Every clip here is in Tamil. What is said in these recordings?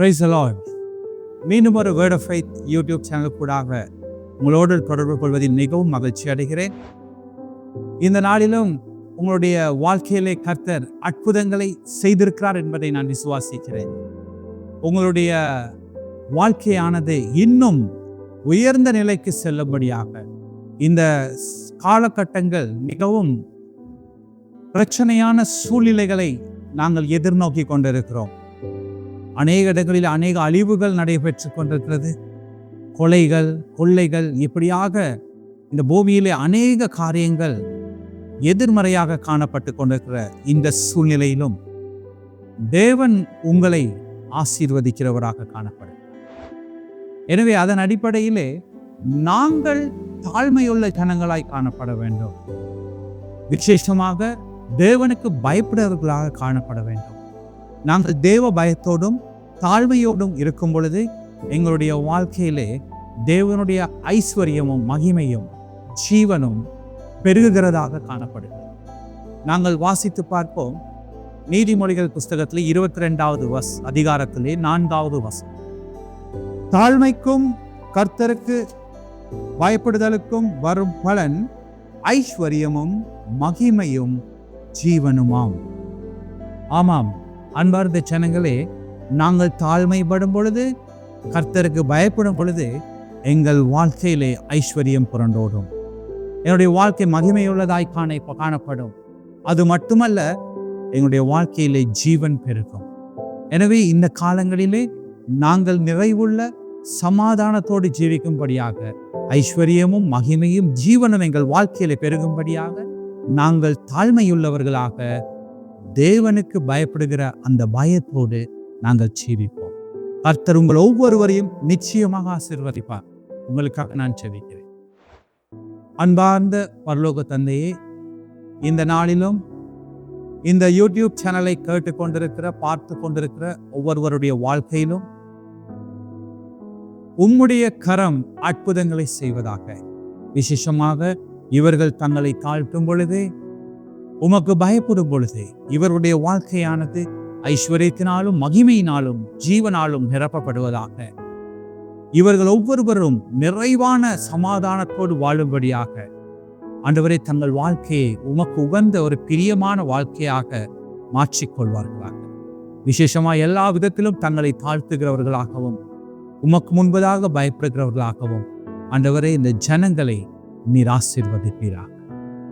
ப்ரைஸ் அலாட் மீண்டும் ஒரு word of faith YouTube channel கூடாக உங்களோடு தொடர்பு கொள்வதில் மிகவும் மகிழ்ச்சி அடைகிறேன். இந்த நாளிலும் உங்களுடைய வாழ்க்கையிலே கர்த்தர் அற்புதங்களை செய்திருக்கிறார் என்பதை நான் விசுவாசிக்கிறேன். உங்களுடைய வாழ்க்கையானது இன்னும் உயர்ந்த நிலைக்கு செல்லும்படியாக இந்த ஸ்- காலகட்டங்கள் மிகவும் பிரச்சனையான சூழ்நிலைகளை நாங்கள் எதிர்நோக்கி கொண்டிருக்கிறோம். அநேக இடங்களில் அநேக அழிவுகள் நடைபெற்று கொண்டிருக்கிறது. கொலைகள் கொள்ளைகள் இப்படியாக இந்த பூமியிலே அநேக காரியங்கள் எதிர்மறையாக காணப்பட்டு கொண்டிருக்கிற இந்த சூழ்நிலையிலும் தேவன் உங்களை ஆசீர்வதிக்கிறவராக காணப்படும். எனவே அதன் அடிப்படையிலே நாங்கள் தாழ்மையுள்ள ஜனங்களாய் காணப்பட வேண்டும். விசேஷமாக தேவனுக்கு பயப்படுறவர்களாக காணப்பட வேண்டும். நாங்கள் தேவ பயத்தோடும் தாழ்மையோடும் இருக்கும் பொழுது எங்களுடைய வாழ்க்கையிலே தேவனுடைய ஐஸ்வர்யமும் மகிமையும் ஜீவனும் பெருகுகிறதாக காணப்படுகிறது. நாங்கள் வாசித்து பார்ப்போம். நீதிமொழிகள் புஸ்தகத்தில் இருபத்தி ரெண்டாவது வஸ் அதிகாரத்திலே நான்காவது வசம் தாழ்மைக்கும் கர்த்தருக்கு பயப்படுதலுக்கும் வரும் பலன் ஐஸ்வர்யமும் மகிமையும் ஜீவனுமாம். ஆமாம். அன்பார்ந்த ஜனங்களே நாங்கள் தாழ்மைப்படும் பொழுது கர்த்தருக்கு பயப்படும் பொழுது எங்கள் வாழ்க்கையிலே ஐஸ்வர்யம் புரண்டோடும். என்னுடைய வாழ்க்கை மகிமையுள்ளதாய் காண காணப்படும். அது மட்டுமல்ல எங்களுடைய வாழ்க்கையிலே ஜீவன் பெருகும். எனவே இந்த காலங்களிலே நாங்கள் நிறைவுள்ள சமாதானத்தோடு ஜீவிக்கும்படியாக ஐஸ்வர்யமும் மகிமையும் ஜீவனும் எங்கள் வாழ்க்கையிலே பெருகும்படியாக நாங்கள் தாழ்மையுள்ளவர்களாக தேவனுக்கு பயப்படுகிற அந்த பயத்தோடு நாங்கள் ஜீவிப்போம். கர்த்தர் உங்கள் ஒவ்வொருவரையும் நிச்சயமாக ஆசிர்வதிப்பார். உங்களுக்காக நான் செவிக்கிறேன் அன்பார்ந்த பரலோக தந்தையே இந்த நாளிலும் இந்த யூடியூப் சேனலை கேட்டுக்கொண்டிருக்கிற பார்த்து கொண்டிருக்கிற ஒவ்வொருவருடைய வாழ்க்கையிலும் உம்முடைய கரம் அற்புதங்களை செய்வதாக. விசேஷமாக இவர்கள் தங்களை தாழ்த்தும் பொழுதே உமக்கு பயப்படும் பொழுது இவருடைய வாழ்க்கையானது ஐஸ்வர்யத்தினாலும் மகிமையினாலும் ஜீவனாலும் நிரப்பப்படுவதாக. இவர்கள் ஒவ்வொருவரும் நிறைவான சமாதானத்தோடு வாழும்படியாக. ஆண்டவரே தங்கள் வாழ்க்கையை உமக்கு உகந்த ஒரு பிரியமான வாழ்க்கையாக மாற்றிக்கொள்வார்களாக. விசேஷமாக எல்லா விதத்திலும் தங்களை தாழ்த்துகிறவர்களாகவும் உமக்கு முன்பதாக பயப்படுகிறவர்களாகவும் ஆண்டவரே இந்த ஜனங்களை நீர் ஆசிர்வதிப்பீராக.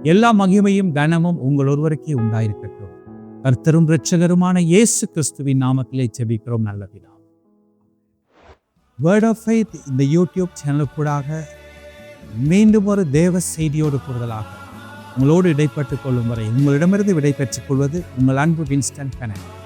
எல்லா மகிமையும் கனமும் உங்கள் ஒருவருக்கே உண்டாயிருக்கிறது கர்த்தரும் இரட்சகருமான இயேசு கிறிஸ்துவின் நாமத்திலே ஜெபிக்கிறோம். நல்ல வேர்ட் ஆஃப் ஃபைத் இந்த யூடியூப் சேனலுக்கூடாக மீண்டும் ஒரு தேவ செய்தியோடு கூடுதலாக உங்களோடு இடைப்பட்டுக் கொள்ளும் வரை உங்களிடமிருந்து விடை பெற்றுக் கொள்வது உங்கள் அன்பு வின்ஸ்டன் கனெக்ட்